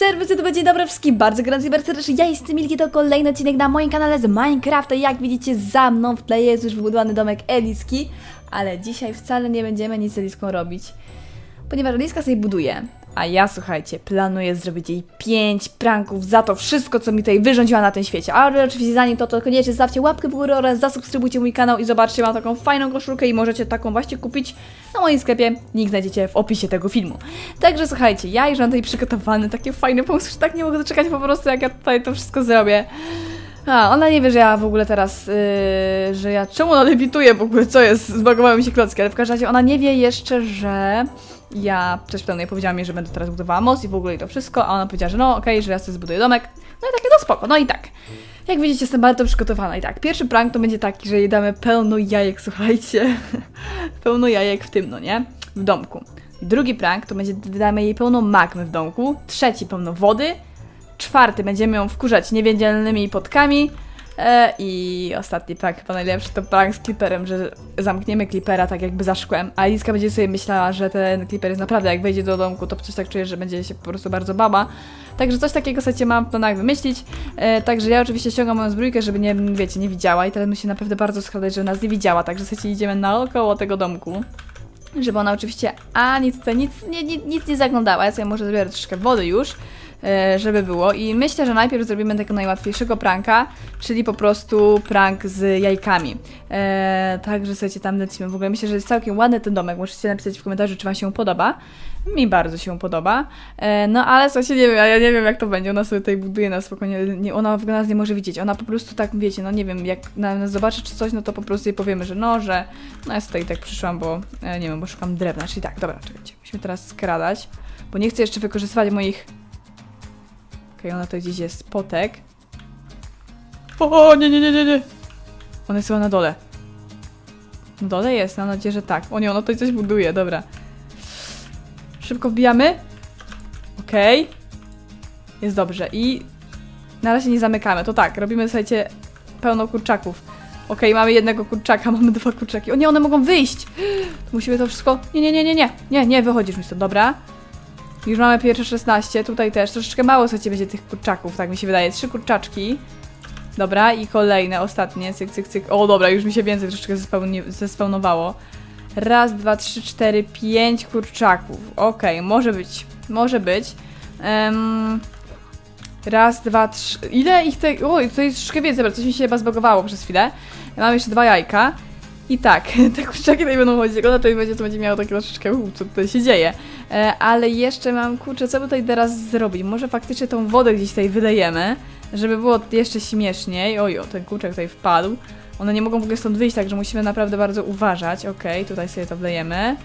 Serwusy, to będzie dobre wszystkim, bardzo gorący serdecznie. Ja jestem Milki, to kolejny odcinek na moim kanale z Minecrafta. Jak widzicie za mną w tle jest już wybudowany domek Eliski, ale dzisiaj wcale nie będziemy nic z Eliską robić, ponieważ Eliska sobie buduje. A ja, słuchajcie, planuję zrobić jej 5 pranków za to wszystko, co mi tutaj wyrządziła na tym świecie. Ale oczywiście zanim to, to koniecznie zostawcie łapkę w górę oraz zasubskrybujcie mój kanał i zobaczcie, mam taką fajną koszulkę i możecie taką właśnie kupić na moim sklepie. Link znajdziecie w opisie tego filmu. Także słuchajcie, ja już mam tutaj przygotowany takie fajne pomysły, że tak nie mogę doczekać po prostu, jak ja tutaj to wszystko zrobię. A, ona nie wie, że ja w ogóle teraz, yy, że ja, czemu ona lewituje w ogóle, co jest, zbagowały mi się klocki, ale w każdym razie ona nie wie jeszcze, że ja też planuję, powiedziała mi, że będę teraz budowała most i w ogóle i to wszystko, a ona powiedziała, że no okej, że ja sobie zbuduję domek, no i takie no spoko, no i tak. Jak widzicie, jestem bardzo przygotowana i tak, pierwszy prank to będzie taki, że jej damy pełno jajek, słuchajcie, pełno jajek w tym, no nie, w domku. Drugi prank to będzie, damy jej pełno magmy w domku, trzeci pełno wody, czwarty będziemy ją wkurzać niewiedzialnymi potkami. E, I ostatni prank, chyba najlepszy, to prank z Clipperem, że zamkniemy Clippera tak jakby za szkłem, a Liska będzie sobie myślała, że ten Clipper jest naprawdę, jak wejdzie do domku, to coś tak czuje, że będzie się po prostu bardzo baba. Także coś takiego sobie mam w planach wymyślić. E, także ja oczywiście ściągam moją zbrójkę, żeby nie, wiecie, nie widziała i teraz musi naprawdę bardzo skradać, żeby nas nie widziała, także sobie idziemy naokoło tego domku. Żeby ona oczywiście, a nic tutaj, nic, nie, nic, nic nie zaglądała. Ja sobie może zabiorę troszeczkę wody już, żeby było. I myślę, że najpierw zrobimy tego najłatwiejszego pranka, czyli po prostu prank z jajkami. E, także słuchajcie, tam lecimy. W ogóle myślę, że jest całkiem ładny ten domek. Możecie napisać w komentarzu, czy Wam się podoba. Mi bardzo się podoba. E, no ale słuchajcie, nie wiem, ja, nie wiem jak to będzie. Ona sobie tutaj buduje na spokojnie. Nie, ona w nas nie może widzieć. Ona po prostu tak, wiecie, no nie wiem, jak na nas zobaczy czy coś, no to po prostu jej powiemy, że no, że no ja tutaj tak przyszłam, bo e, nie wiem, bo szukam drewna. Czyli tak, dobra, czekajcie. Musimy teraz skradać, bo nie chcę jeszcze wykorzystywać moich Okej, ona to gdzieś jest. Potek. O, nie, nie, nie, nie, nie. Ona jest chyba na dole. Na dole jest, mam nadzieję, że tak. O nie, ona tutaj coś buduje, dobra. Szybko wbijamy. Okej. Jest dobrze. I na razie nie zamykamy. To tak, robimy, słuchajcie, pełno kurczaków. Okej, mamy jednego kurczaka, mamy dwa kurczaki. O nie, one mogą wyjść! Musimy to wszystko... Nie, nie, nie, nie, nie. Nie, nie, wychodzisz mi stąd, dobra. Już mamy pierwsze 16, tutaj też. Troszeczkę mało słuchajcie będzie tych kurczaków, tak mi się wydaje. Trzy kurczaczki. Dobra, i kolejne, ostatnie. Cyk, cyk, cyk. O, dobra, już mi się więcej troszeczkę zespełnowało. Raz, dwa, trzy, cztery, pięć kurczaków. Okej, może być. Może być. Em, raz, dwa, trzy. Ile ich tutaj. Oj, tutaj jest troszeczkę więcej, bo coś mi się chyba zbagowało przez chwilę. Mam jeszcze dwa jajka. I tak, te kurczaki tutaj będą chodzić. Ona tutaj będzie, to będzie miało takie troszeczkę, co tutaj się dzieje. E, ale jeszcze mam, kurczę, co by tutaj teraz zrobić? Może faktycznie tą wodę gdzieś tutaj wylejemy, żeby było jeszcze śmieszniej. Oj, o, ten kurczak tutaj wpadł. One nie mogą w ogóle stąd wyjść, także musimy naprawdę bardzo uważać. Okej, tutaj sobie to wlejemy.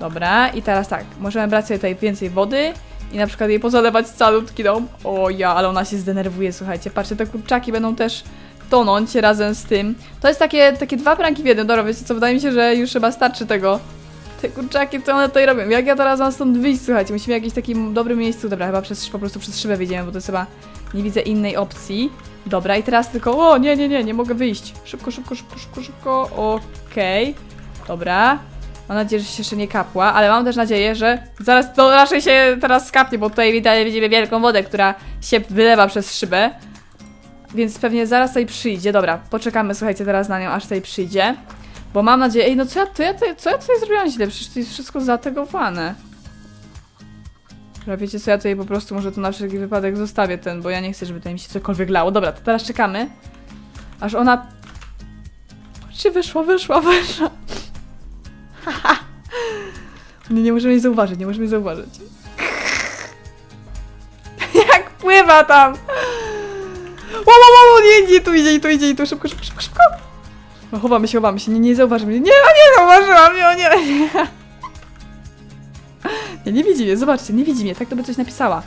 Dobra, i teraz tak, możemy brać sobie tutaj więcej wody i na przykład jej pozalewać calutki dom. O ja, ale ona się zdenerwuje, słuchajcie. Patrzcie, te kurczaki będą też tonąć razem z tym. To jest takie, takie dwa pranki w jednym. Dobra, wiecie co, wydaje mi się, że już chyba starczy tego. Te kurczaki, co one tutaj robią? Jak ja teraz mam stąd wyjść, słuchajcie? Musimy w jakimś takim dobrym miejscu. Dobra, chyba przez, po prostu przez szybę wyjdziemy, bo to jest chyba... Nie widzę innej opcji. Dobra, i teraz tylko... O, nie, nie, nie, nie mogę wyjść. Szybko, szybko, szybko, szybko, szybko. Okej. Dobra. Mam nadzieję, że się jeszcze nie kapła, ale mam też nadzieję, że zaraz to raczej się teraz skapnie, bo tutaj widać, widzimy wielką wodę, która się wylewa przez szybę. Więc pewnie zaraz tutaj przyjdzie. Dobra, poczekamy, słuchajcie, teraz na nią, aż tutaj przyjdzie. Bo mam nadzieję... Ej, no co ja, to ja, tutaj- co ja tutaj zrobiłam źle? Przecież to jest wszystko zategowane. Dobra, wiecie co, ja tutaj po prostu może to na wszelki wypadek zostawię ten, bo ja nie chcę, żeby tutaj mi się cokolwiek lało. Dobra, to teraz czekamy. Aż ona... Czy wyszła, wyszła, wyszła. Nie, nie możemy jej zauważyć, nie możemy jej zauważyć. Jak pływa tam! Ło, ło, ło, nie, nie, tu idzie, tu idzie, tu szybko, szybko, szybko, szybko. No, chowamy się, chowamy się, nie, nie zauważy. Nie, o nie zauważyłam mnie, o nie, nie. Nie, nie widzi mnie, zobaczcie, nie widzi mnie, tak to by coś napisała.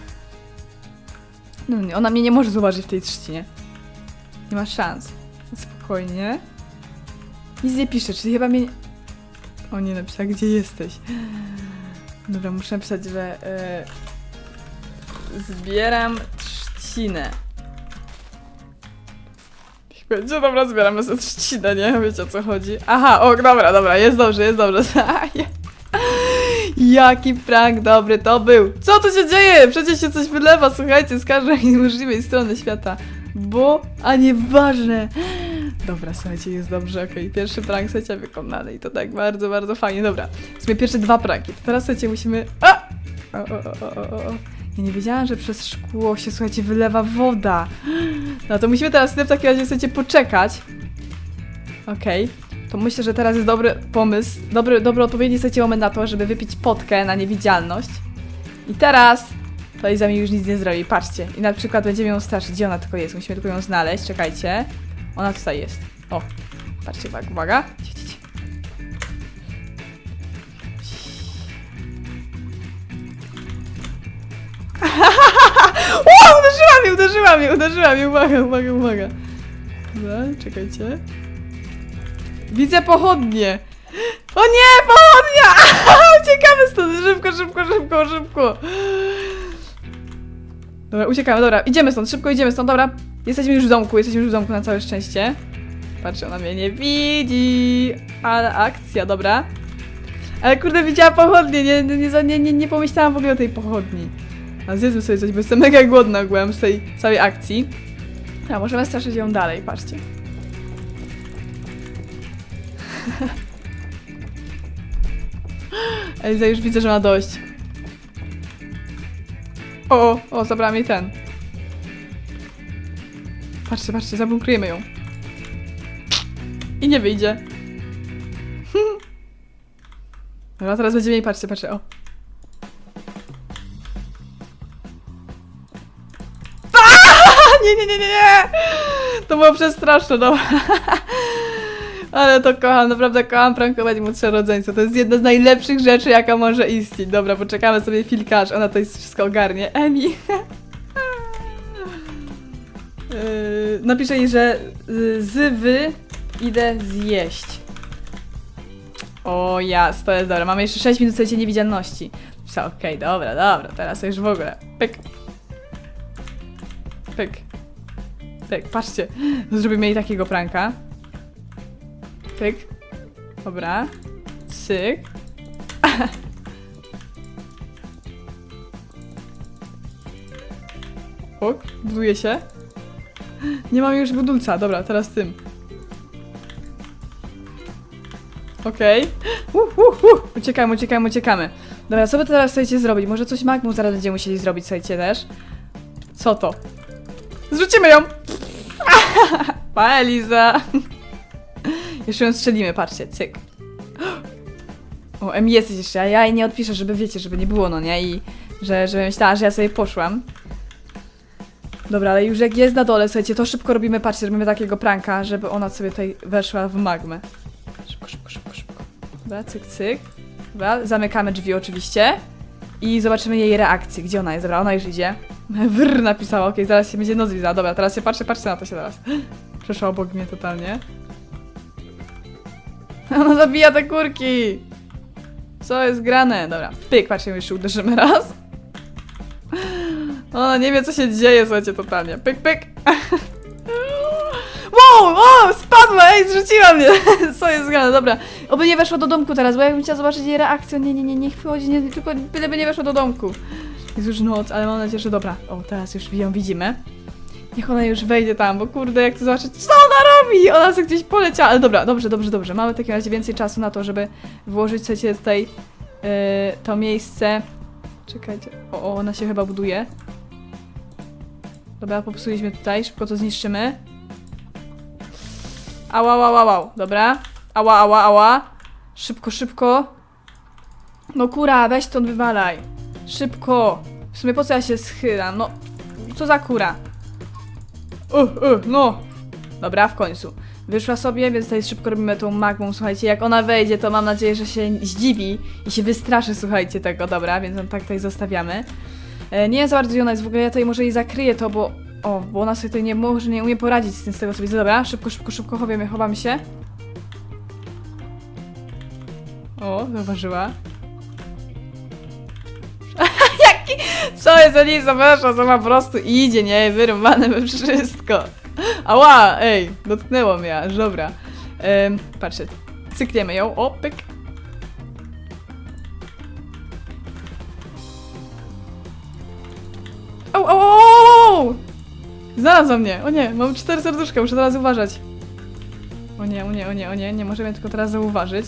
No nie, ona mnie nie może zauważyć w tej trzcinie. Nie ma szans. Spokojnie. Nic nie pisze, czyli chyba mnie... nie- O nie, napisała, gdzie jesteś. Dobra, muszę napisać, że... E, zbieram trzcinę. Będzie, dobra, zbieramy sobie trzcinę, nie? Wiecie o co chodzi. Aha, o, dobra, dobra, jest dobrze, jest dobrze. Jaki prank dobry to był! Co tu się dzieje? Przecież się coś wylewa, słuchajcie, z każdej możliwej strony świata. Bo, a nieważne. Dobra, słuchajcie, jest dobrze, okej. Pierwszy prank, słuchajcie, wykonany i to tak bardzo, bardzo fajnie. Dobra, w sumie pierwsze dwa pranki. To teraz, słuchajcie, musimy... A! O, o, o, o, o. Ja nie wiedziałam, że przez szkło się, słuchajcie, wylewa woda. No to musimy teraz w takim razie, słuchajcie, poczekać. Okej. To myślę, że teraz jest dobry pomysł, dobry, dobry odpowiedni słuchajcie moment na to, żeby wypić potkę na niewidzialność. I teraz to Iza mi już nic nie zrobi, patrzcie. I na przykład będziemy ją straszyć. Gdzie ona tylko jest? Musimy tylko ją znaleźć, czekajcie. Ona tutaj jest. O, patrzcie, uwaga, uwaga. Uderzyła mnie, uderzyła mnie, uwaga, uwaga, uwaga. Dobra, czekajcie. Widzę pochodnie. O nie, pochodnia! Uciekamy stąd, szybko, szybko, szybko, szybko. Dobra, uciekamy, dobra, idziemy stąd, szybko idziemy stąd, dobra. Jesteśmy już w domku, jesteśmy już w domku na całe szczęście. Patrzcie, ona mnie nie widzi. Ale akcja, dobra. Ale kurde, widziała pochodnie, nie, nie, nie, nie, nie, nie pomyślałam w ogóle o tej pochodni. A zjedzmy sobie coś, bo jestem mega głodna ogółem z tej całej akcji. A możemy straszyć ją dalej, patrzcie. Eliza już widzę, że ma dość. O, o, o, zabrała mi ten. Patrzcie, patrzcie, zabunkrujemy ją. I nie wyjdzie. Dobra, teraz będziemy jej, patrzcie, patrzcie, o. Nie, nie, nie, nie! To było przestraszne, dobra. Ale to kocham, naprawdę kocham prankować młodsze rodzeństwo. To jest jedna z najlepszych rzeczy, jaka może istnieć. Dobra, poczekamy sobie chwilkę, aż ona to jest wszystko ogarnie. Emi. Yy, napiszę jej, że z wy idę zjeść. O jas, to jest dobra. Mamy jeszcze 6 minut słuchajcie niewidzialności. Okej, dobra, dobra, teraz już w ogóle. Pyk. Pyk. Pyk, patrzcie. Zrobimy jej takiego pranka. Pyk. Dobra. Cyk. Ok, buduje się. Nie mam już budulca. Dobra, teraz tym. Okej. Uh, uh, uh. Uciekamy, uciekamy, uciekamy. Dobra, co by teraz chcecie zrobić? Może coś Magmu zaraz będziemy musieli zrobić, słuchajcie też. Co to? Zrzucimy ją! Pa, Eliza! Jeszcze ją strzelimy, patrzcie, cyk. O, M jesteś jeszcze, a ja jej nie odpiszę, żeby wiecie, żeby nie było, no nie? I że, żeby myślała, że ja sobie poszłam. Dobra, ale już jak jest na dole, słuchajcie, to szybko robimy, patrzcie, robimy takiego pranka, żeby ona sobie tutaj weszła w magmę. Szybko, szybko, szybko, szybko. Dobra, cyk, cyk. Dobra, zamykamy drzwi oczywiście. I zobaczymy jej reakcję. Gdzie ona jest? Dobra, ona już idzie. Wrr napisała, okej, zaraz się będzie noc. Dobra, teraz się patrzę, patrzcie na to się teraz. Przeszła obok mnie totalnie. Ona zabija te kurki! Co jest grane? Dobra, pyk, patrzcie, jeszcze uderzymy raz. Ona nie wie, co się dzieje, słuchajcie, totalnie. Pyk, pyk. Wow, spadła, ej, zrzuciła mnie. Co jest grane? Dobra, oby nie weszła do domku teraz, bo ja bym chciała zobaczyć jej reakcję. Nie, nie, nie, niech wychodzi, nie, tylko byle by nie weszła do domku. Jest już noc, ale mam nadzieję, że dobra. O, teraz już ją widzimy. Niech ona już wejdzie tam, bo kurde, jak chcę zobaczyć, co ona robi! Ona sobie gdzieś poleciała, ale dobra, dobrze, dobrze, dobrze. Mamy w takim razie więcej czasu na to, żeby włożyć sobie tutaj yy, to miejsce. Czekajcie, o, o, ona się chyba buduje. Dobra, popsuliśmy tutaj, szybko to zniszczymy. Ała, ała, ała, ała. dobra. Ała, ała, ała. Szybko, szybko. No kura, weź stąd wywalaj. Szybko. W sumie po co ja się schylam? No, co za kura? Uh, uh, no. Dobra, w końcu. Wyszła sobie, więc tutaj szybko robimy tą magmą, słuchajcie. Jak ona wejdzie, to mam nadzieję, że się zdziwi i się wystraszy, słuchajcie, tego, dobra, więc ją tak tutaj zostawiamy. E, nie za bardzo, ona jest, w ogóle ja tutaj może jej zakryję to, bo... O, bo ona sobie tutaj nie może, nie umie poradzić z tym, z tego co widzę. Dobra, szybko, szybko, szybko, chowiemy, chowamy się. O, zauważyła. Jaki? Co jest za niej zaprasza? Sama po prostu idzie, nie? Wyrwane we wszystko. Ała, ej, dotknęło mnie aż, dobra. Ym, patrzcie, cykniemy ją, o, pyk. o. au, au, Znalazła mnie! O nie, mam cztery serduszka, muszę teraz uważać. O nie, o nie, o nie, o nie, nie możemy tylko teraz zauważyć.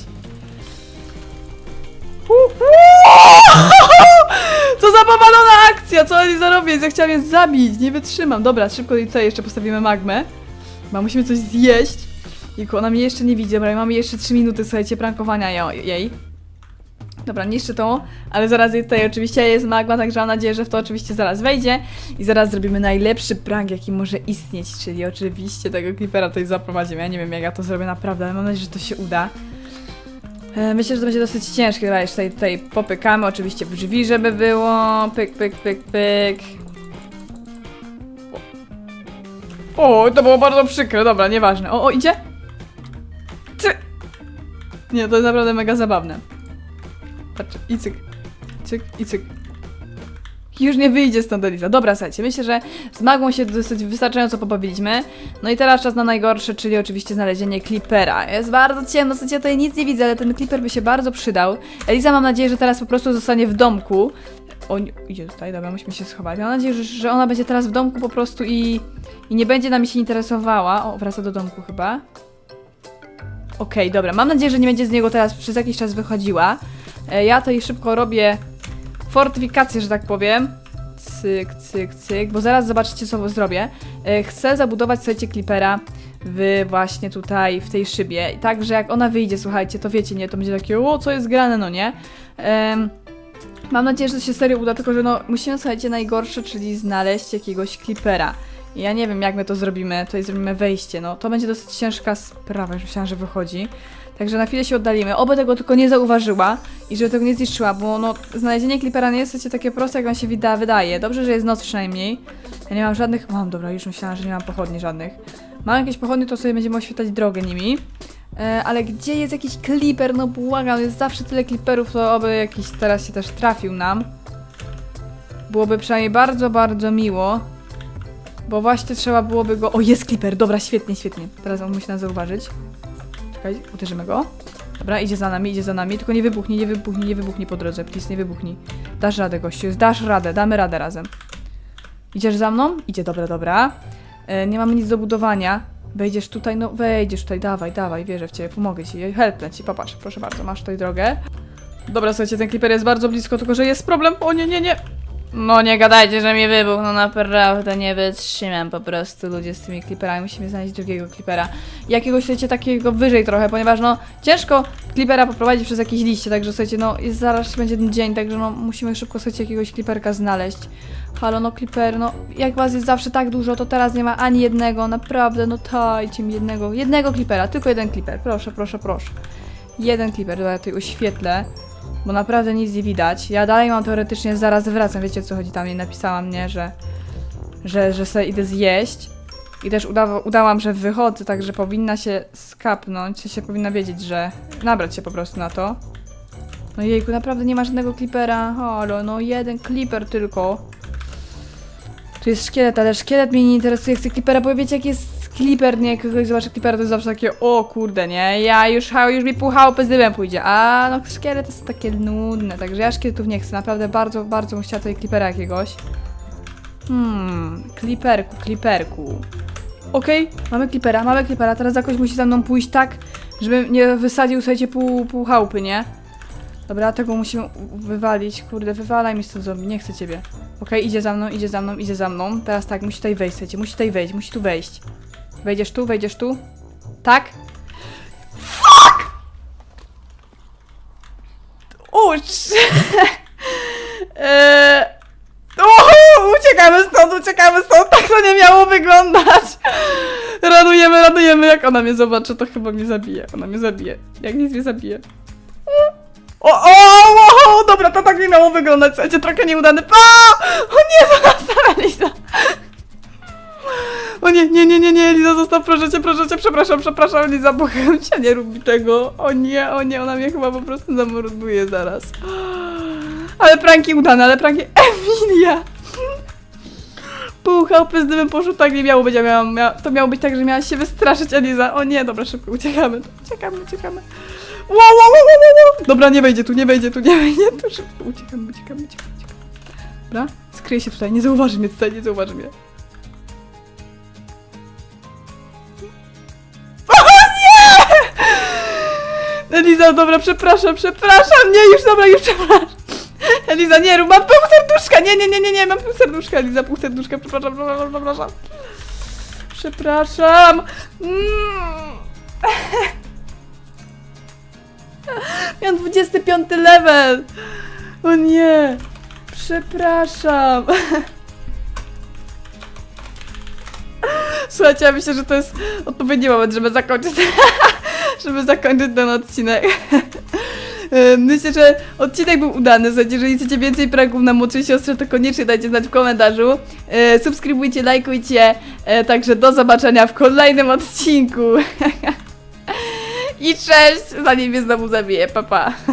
Co za powalona akcja! Co oni zarobią? Ja chciałam je zabić, nie wytrzymam. Dobra, szybko tutaj jeszcze postawimy magmę. Bo musimy coś zjeść. I ona mnie jeszcze nie widzi, dobra, mamy jeszcze 3 minuty, słuchajcie, prankowania jej. Dobra, niszczę to, ale zaraz tutaj oczywiście jest magma, także mam nadzieję, że w to oczywiście zaraz wejdzie i zaraz zrobimy najlepszy prank, jaki może istnieć, czyli oczywiście tego klipera tutaj zaprowadzimy. Ja nie wiem, jak ja to zrobię naprawdę, ale mam nadzieję, że to się uda. E, Myślę, że to będzie dosyć ciężkie. Dobra, jeszcze tutaj, tutaj popykamy, oczywiście w drzwi, żeby było. Pyk, pyk, pyk, pyk. O, to było bardzo przykre, dobra, nieważne. O, o, idzie? Ty! Nie, to jest naprawdę mega zabawne. Patrz, i cyk, cyk, i cyk. Już nie wyjdzie stąd Eliza. Dobra, słuchajcie, myślę, że z magą się dosyć wystarczająco pobawiliśmy. No i teraz czas na najgorsze, czyli oczywiście znalezienie Clippera. Jest bardzo ciemno, w sensie tutaj nic nie widzę, ale ten Clipper by się bardzo przydał. Eliza mam nadzieję, że teraz po prostu zostanie w domku. O, idzie tutaj, dobra, musimy się schować. Mam nadzieję, że, że ona będzie teraz w domku po prostu i, i nie będzie nami się interesowała. O, wraca do domku chyba. Okej, dobra, mam nadzieję, że nie będzie z niego teraz przez jakiś czas wychodziła. E, Ja tutaj szybko robię fortyfikację, że tak powiem. Cyk, cyk, cyk, bo zaraz zobaczycie, co zrobię. E, Chcę zabudować, słuchajcie, Clippera w właśnie tutaj, w tej szybie. I tak, że jak ona wyjdzie, słuchajcie, to wiecie, nie, to będzie takie, o, co jest grane, no nie? Em, mam nadzieję, że to się serio uda, tylko że no, musimy, słuchajcie, najgorsze, czyli znaleźć jakiegoś Clippera. I Ja nie wiem, jak my to zrobimy. Tutaj zrobimy wejście. No, to będzie dosyć ciężka sprawa. Już myślałam, że wychodzi. Także na chwilę się oddalimy. Oby tego tylko nie zauważyła i żeby tego nie zniszczyła, bo no, znalezienie klipera nie jest słuchajcie, takie proste, jak wam się wyda, wydaje. Dobrze, że jest noc przynajmniej. Ja nie mam żadnych... Mam, dobra, już myślałam, że nie mam pochodni żadnych. Mam jakieś pochodnie, to sobie będziemy oświetlać drogę nimi. E, ale gdzie jest jakiś kliper? No błagam, jest zawsze tyle kliperów, to oby jakiś teraz się też trafił nam. Byłoby przynajmniej bardzo, bardzo miło. Bo właśnie trzeba byłoby go... O, jest Clipper! Dobra, świetnie, świetnie. Teraz on musi nas zauważyć. Czekaj, uderzymy go. Dobra, idzie za nami, idzie za nami. Tylko nie wybuchnij, nie wybuchnij, nie wybuchnij po drodze. Please, nie wybuchnij. Dasz radę, gościu. Dasz radę, damy radę razem. Idziesz za mną? Idzie, dobra, dobra. E, nie mamy nic do budowania. Wejdziesz tutaj, no wejdziesz tutaj, dawaj, dawaj, wierzę w ciebie, pomogę ci, helpnę ci, popatrz, proszę bardzo, masz tutaj drogę. Dobra, słuchajcie, ten Clipper jest bardzo blisko, tylko że jest problem, o nie, nie, nie. No nie gadajcie, że mi wybuchł, no naprawdę nie wytrzymam po prostu ludzie z tymi kliperami. Musimy znaleźć drugiego klipera. Jakiegoś, słuchajcie, takiego wyżej trochę, ponieważ no ciężko klipera poprowadzić przez jakieś liście, także słuchajcie, no jest zaraz będzie ten dzień, także no musimy szybko, słuchajcie, jakiegoś kliperka znaleźć. Halo, no kliper, no jak was jest zawsze tak dużo, to teraz nie ma ani jednego, naprawdę, no dajcie mi jednego, jednego klipera, tylko jeden kliper, proszę, proszę, proszę. Jeden kliper, dobra, tutaj oświetlę. Bo naprawdę nic nie widać. Ja dalej mam teoretycznie zaraz wracam. Wiecie co chodzi tam? I napisała mnie, że, że, że sobie idę zjeść. I też udawa, udałam, że wychodzę, także powinna się skapnąć. Się powinna wiedzieć, że nabrać się po prostu na to. No jejku, naprawdę nie ma żadnego klipera. Halo, no jeden kliper tylko. Tu jest szkielet, ale szkielet mnie nie interesuje. Chcę klipera, bo wiecie jak jest kliper, nie? Kogoś zobaczy klipera, to jest zawsze takie, o kurde, nie? Ja już, już mi pół chałupy z pójdzie. A no szkielet jest takie nudne, także ja szkieletów nie chcę. Naprawdę bardzo, bardzo bym chciała tutaj klipera jakiegoś. Hmm, kliperku, kliperku. Okej, mamy klipera, mamy klipera. Teraz jakoś musi za mną pójść tak, żeby nie wysadził, słuchajcie, pół, pół chałupy, nie? Dobra, tego musimy wywalić. Kurde, wywalaj mi stąd zombie, nie chcę ciebie. Okej, idzie za mną, idzie za mną, idzie za mną. Teraz tak, musi tutaj wejść, słuchajcie, musi tutaj wejść, musi tu wejść. Wejdziesz tu, wejdziesz tu. Tak? Fuck! Ucz! eee... Uhu, uciekamy stąd, uciekamy stąd, tak to nie miało wyglądać. Radujemy, radujemy, jak ona mnie zobaczy, to chyba mnie zabije, ona mnie zabije, jak nic mnie zabije. O, o, o, o, dobra, to tak nie miało wyglądać, słuchajcie, trochę nieudany. O, o nie, zostaw Liza. Nie, nie, nie, nie, nie, Liza, zostaw, proszę cię, proszę cię, przepraszam, przepraszam, Liza, błagam cię, nie rób tego. O nie, o nie, ona mnie chyba po prostu zamorduje zaraz. Ale pranki udane, ale pranki... Emilia! Pół chałupy z dymem poszło tak nie miało być, ja miałam, mia... to miało być tak, że miałaś się wystraszyć, Eliza. O nie, dobra, szybko uciekamy, uciekamy, uciekamy. Wow, wow, wow, wow, wow. Dobra, nie wejdzie tu, nie wejdzie tu, nie wejdzie tu, szybko uciekamy, uciekamy, uciekamy, uciekamy. Dobra, sk, skryję się tutaj, nie zauważy mnie tutaj, nie zauważy mnie. Eliza, dobra, przepraszam, przepraszam, nie, już dobra, już przepraszam. Eliza, nie mam pół serduszka, nie, nie, nie, nie, nie, mam pół serduszka, Eliza, pół serduszka, przepraszam, przepraszam, przepraszam. Przepraszam. Mm. Miałem 25 level. O nie. Przepraszam. Słuchajcie, ja myślę, że to jest odpowiedni moment, żeby zakończyć, żeby zakończyć ten odcinek. Myślę, że odcinek był udany. Jeżeli chcecie więcej pranków na młodszej siostrze, to koniecznie dajcie znać w komentarzu. E, Subskrybujcie, lajkujcie. E, Także do zobaczenia w kolejnym odcinku. I cześć, zanim mnie znowu zabiję. Pa, pa.